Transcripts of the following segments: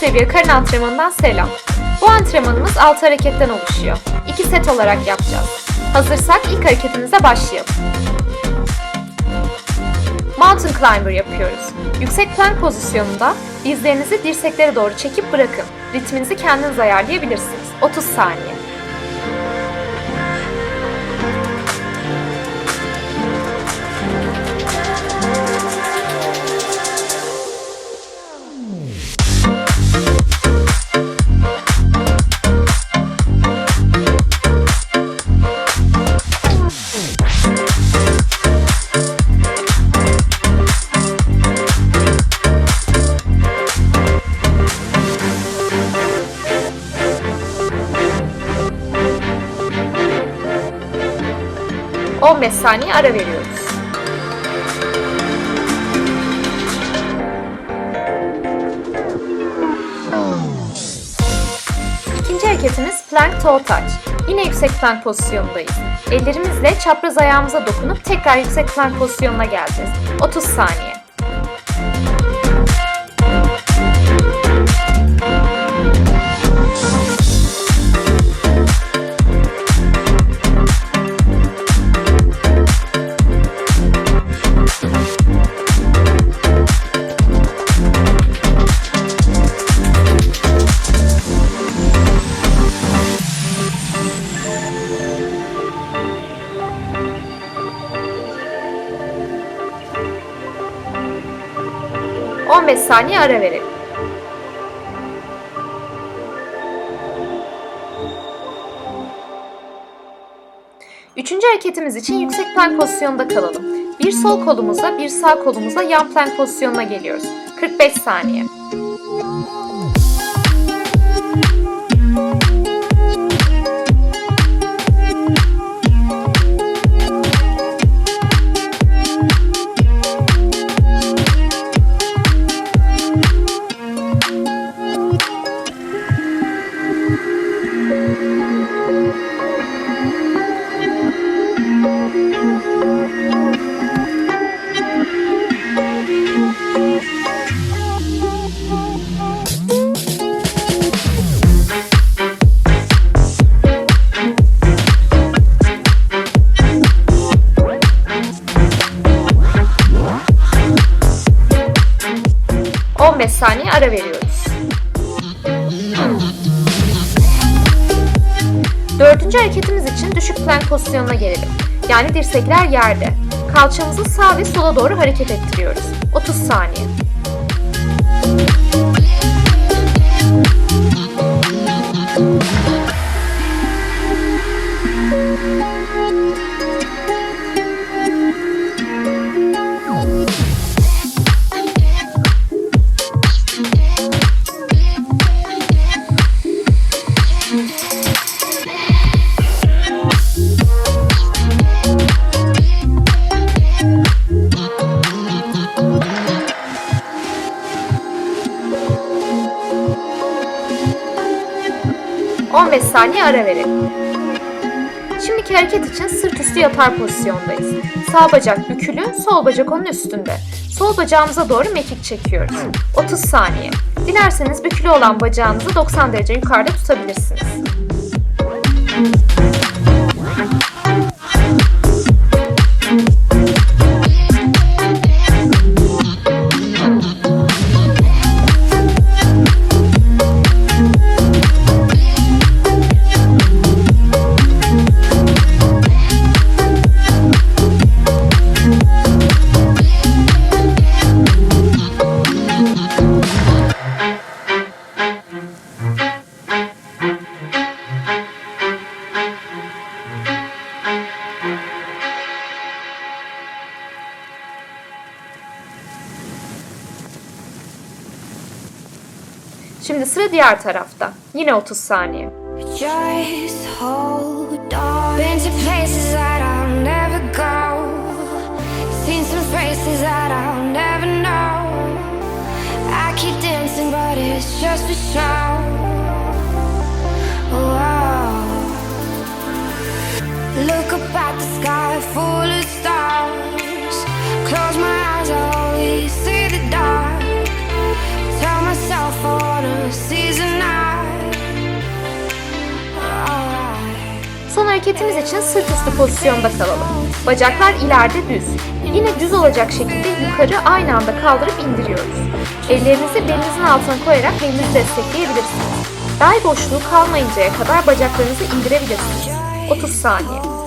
seviye karın antrenmanından selam. Bu antrenmanımız 6 hareketten oluşuyor. 2 set olarak yapacağız. Hazırsak ilk hareketimize başlayalım. Mountain Climber yapıyoruz. Yüksek plank pozisyonunda dizlerinizi dirseklere doğru çekip bırakın. Ritminizi kendiniz ayarlayabilirsiniz. 30 saniye. 15 saniye ara veriyoruz. İkinci hareketimiz plank toe touch. Yine yüksek plank pozisyonundayız. Ellerimizle çapraz ayağımıza dokunup tekrar yüksek plank pozisyonuna geleceğiz. 30 saniye. Saniye ara verelim. Üçüncü hareketimiz için yüksek plank pozisyonda kalalım. Bir sol kolumuzla bir sağ kolumuzla yan plank pozisyonuna geliyoruz. 45 saniye. 15 saniye ara veriyoruz. Dördüncü hareketimiz için düşük plank pozisyonuna gelelim. Yani dirsekler yerde. Kalçamızı sağ ve sola doğru hareket ettiriyoruz. 30 saniye. Hı. 15 saniye ara verelim. Şimdiki hareket için sırt üstü yatar pozisyondayız. Sağ bacak bükülü, sol bacak onun üstünde. Sol bacağımıza doğru mekik çekiyoruz. 30 saniye. Dilerseniz bükülü olan bacağınızı 90 derece yukarıda tutabilirsiniz. Sıra diğer tarafta. Yine 30 saniye. Look up at the sky full of stars. Hareketimiz için sırt üstü pozisyonda kalalım. Bacaklar ileride düz. Yine düz olacak şekilde yukarı aynı anda kaldırıp indiriyoruz. Ellerinizi belinizin altına koyarak belinizi destekleyebilirsiniz. Bel boşluğu kalmayıncaya kadar bacaklarınızı indirebilirsiniz. 30 saniye.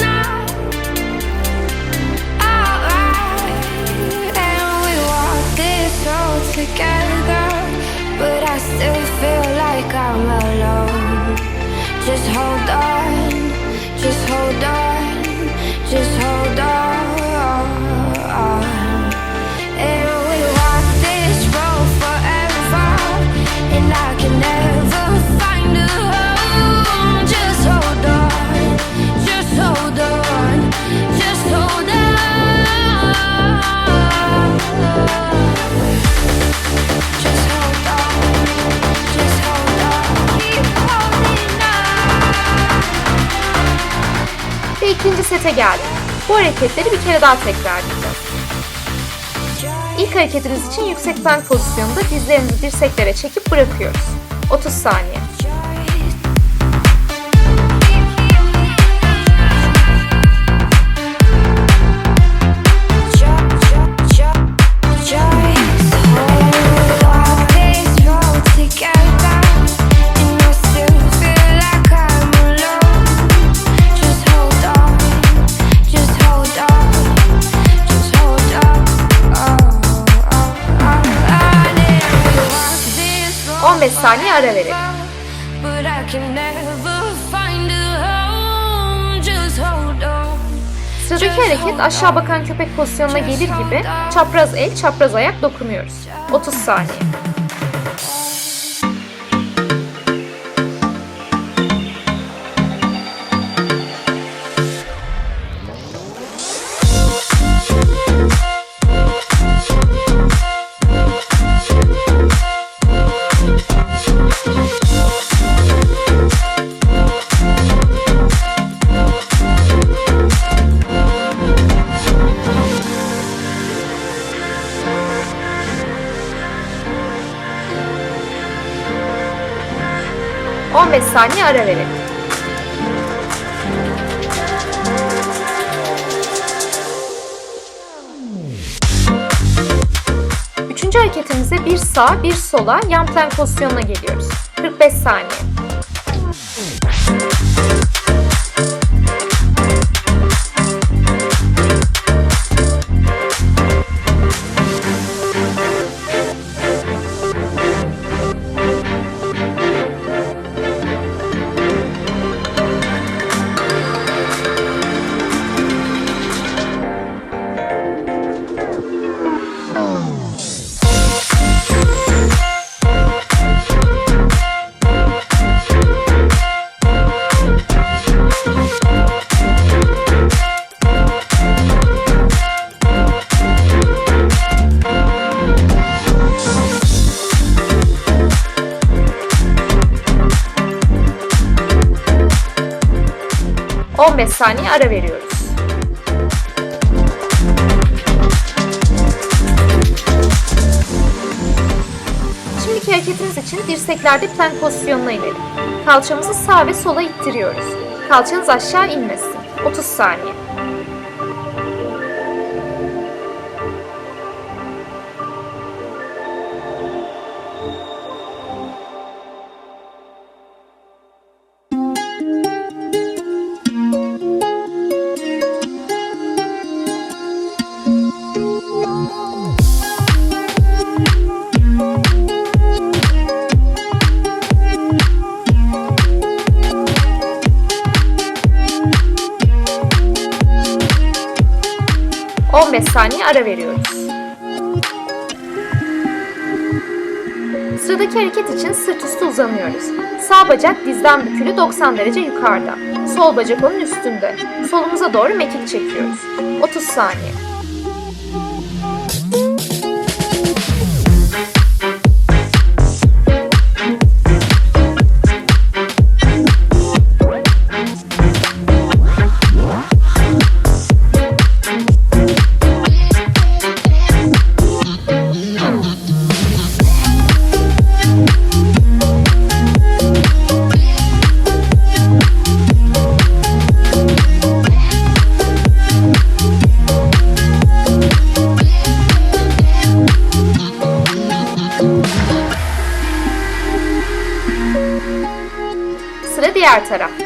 Night. Alright, and we walk this road together, but I still feel like I'm alone. Just hold on, just hold on, just hold on. Sete geldik. Bu hareketleri bir kere daha tekrarlayacağız. İlk hareketimiz için yüksek plank pozisyonunda dizlerimizi dirseklere çekip bırakıyoruz. 30 saniye. Sıradaki hareket aşağı bakan köpek pozisyonuna gelir gibi çapraz el, çapraz ayak dokunuyoruz. 30 saniye. ...15 saniye ara verelim. Üçüncü hareketimize bir sağ, bir sola yan plank pozisyonuna geliyoruz. 45 saniye. ...15 saniye ara veriyoruz. Şimdiki hareketimiz için dirseklerde plank pozisyonuna inelim. Kalçamızı sağa ve sola ittiriyoruz. Kalçanız aşağı inmesin. 30 saniye. 15 saniye ara veriyoruz. Sıradaki hareket için sırt üstü uzanıyoruz. Sağ bacak dizden bükülü 90 derece yukarıda. Sol bacak onun üstünde. Solumuza doğru mekik çekiyoruz. 30 saniye. Diğer tarafta.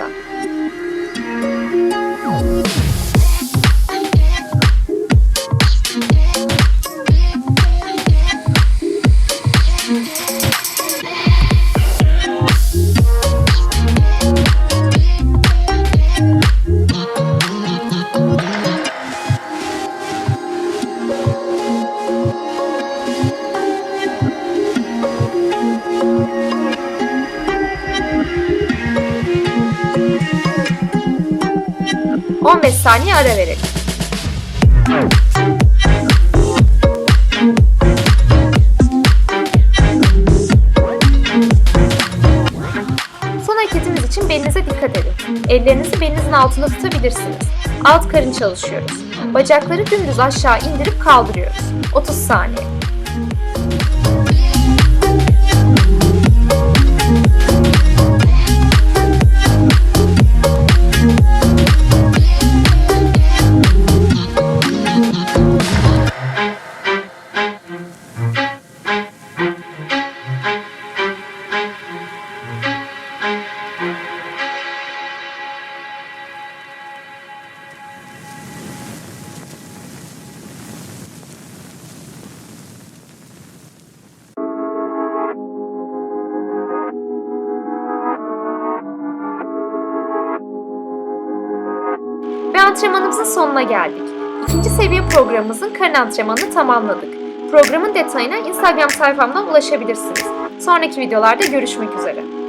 Saniye ara verelim. Son hareketimiz için belinize dikkat edin. Ellerinizi belinizin altında tutabilirsiniz. Alt karın çalışıyoruz. Bacakları dümdüz aşağı indirip kaldırıyoruz. 30 saniye. Antrenmanımızın sonuna geldik. İkinci seviye programımızın karın antrenmanını tamamladık. Programın detayına Instagram sayfamdan ulaşabilirsiniz. Sonraki videolarda görüşmek üzere.